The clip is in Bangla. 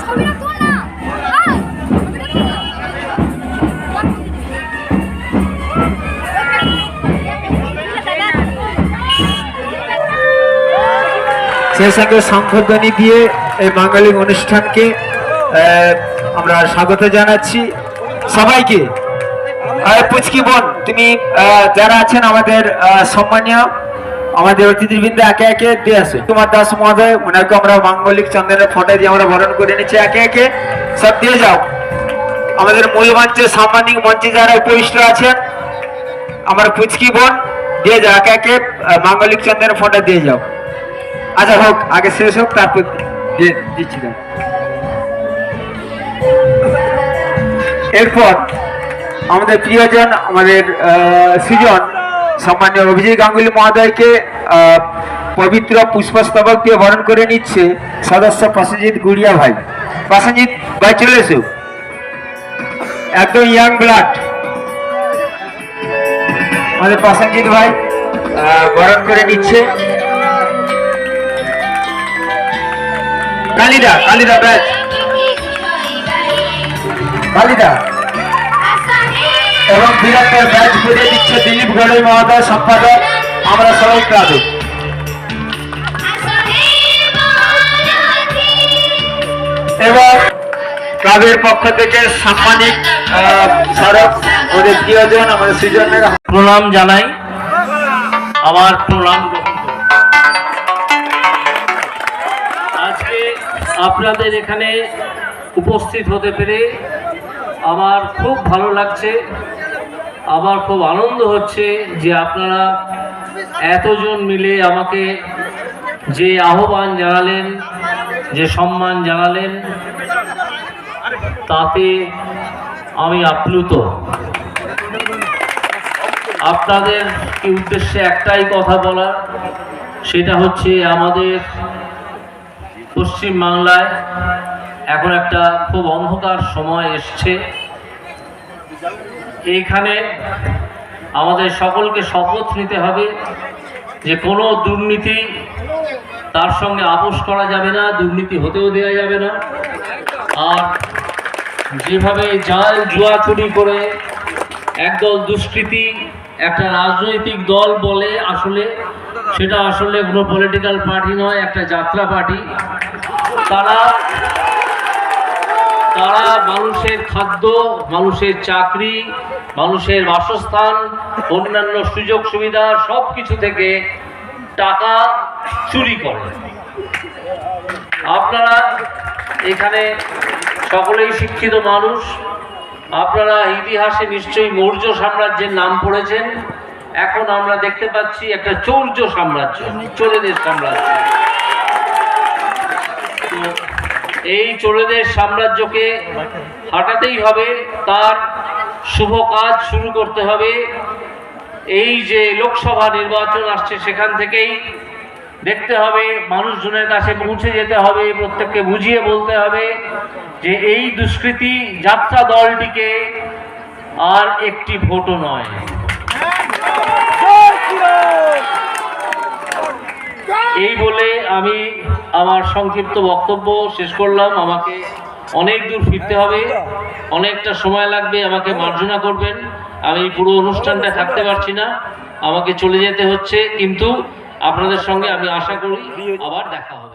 ছবিটা তোল না এই, ছবিটা তোল না। সেই সঙ্গে শঙ্খধ্বনি দিয়ে এই মাঙ্গলিক অনুষ্ঠানকে আমরা স্বাগত জানাচ্ছি। সবাইকে পুচকি বোন, তুমি যারা আছেন আমাদের সম্মানীয়, আমাদের অতিথিবৃন্দ একে একে দিয়ে আসে। কুমার দাস মহোদয়, ওনাকে আমরা মাঙ্গলিক চন্দনের ফটো দিয়ে আমরা বরণ করে নিচ্ছি। একে একে সব দিয়ে যাও। আমাদের মূল মঞ্চে সাম্মানিক মঞ্চে যারা উপবিষ্ট আছেন, আমার পুচকি বোন, দিয়ে যাও। একে একে মাঙ্গলিক চন্দনের ফটো দিয়ে যাও। আচ্ছা হোক, আগে শেষ হোক, তারপর এরপর আমাদের প্রিয়জন, আমাদের সৃজন, সম্মানীয় অভিজিৎ গাঙ্গুলি মহোদয়কে পবিত্র পুষ্পস্তবক দিয়ে বরণ করে নিচ্ছে সদস্য প্রসেনজিৎ গুড়িয়া ভাই। প্রসেনজিৎ ভাই, চলে এসো। একদম ইয়াং ব্লাড আমাদের প্রসেনজিৎ ভাই বরণ করে নিচ্ছে। কালিদা কালিদা ব্যাচ কালিদা এবং বিরাটের ব্যাচ বুঝে দিচ্ছে দিলীপ গড়ই মহোদয় সম্পাদক। আমরা সবাই ক্লাবে। এবং ক্লাবের পক্ষ থেকে সাম্মানিক স্মারক আমাদের প্রিয়জন, আমাদের সৃজনের প্রণাম জানাই। আমার প্রণাম। আপনাদের এখানে উপস্থিত হতে পেরে আমার খুব ভালো লাগছে। আমার খুব আনন্দ হচ্ছে যে আপনারা এতজন মিলে আমাকে যে আহ্বান জানালেন, যে সম্মান জানালেন, তাতে আমি আপ্লুত। আপনাদের কি উদ্দেশ্যে একটাই কথা বলা সেটা হচ্ছে আমাদের পশ্চিম বাংলায় এখন একটা খুব অন্ধকার সময় এসছে। এইখানে আমাদের সকলকে শপথ নিতে হবে যে কোনো দুর্নীতি তার সঙ্গে আপোষ করা যাবে না, দুর্নীতি হতেও দেওয়া যাবে না। আর যেভাবে জাল জুয়া চুরি করে একদল দুষ্কৃতী একটা রাজনৈতিক দল বলে আসলে সেটা আসলে কোনো পলিটিক্যাল পার্টি নয়, একটা যাত্রা পার্টি তারা তারা মানুষের খাদ্য, মানুষের চাকরি, মানুষের বাসস্থান, অন্যান্য সুযোগ সুবিধা সব কিছু থেকে টাকা চুরি করে। আপনারা এখানে সকলেই শিক্ষিত মানুষ। আপনারা ইতিহাসে নিশ্চয়ই মৌর্য সাম্রাজ্যের নাম পড়েছেন। এখন আমরা দেখতে পাচ্ছি একটা চৌর্য সাম্রাজ্য চোরেদের সাম্রাজ্য। এই চোরেদের সাম্রাজ্যকে হাঁটাতেই হবে, তার শুভ কাজ শুরু করতে হবে। এই যে লোকসভা নির্বাচন আসছে সেখান থেকেই দেখতে হবে, মানুষজনের কাছে পৌঁছে যেতে হবে, প্রত্যেককে বুঝিয়ে বলতে হবে যে এই দুষ্কৃতি যাত্রা দলটিকে আর একটি ভোটও নয়। এই বলে আমি আমার সংক্ষিপ্ত বক্তব্য শেষ করলাম। আমাকে অনেক দূর ফিরতে হবে, অনেকটা সময় লাগবে আমাকে মার্জনা করবেন। আমি পুরো অনুষ্ঠানটা থাকতে পারছি না, আমাকে চলে যেতে হচ্ছে, কিন্তু আপনাদের সঙ্গে আমি আশা করি আবার দেখা হবে।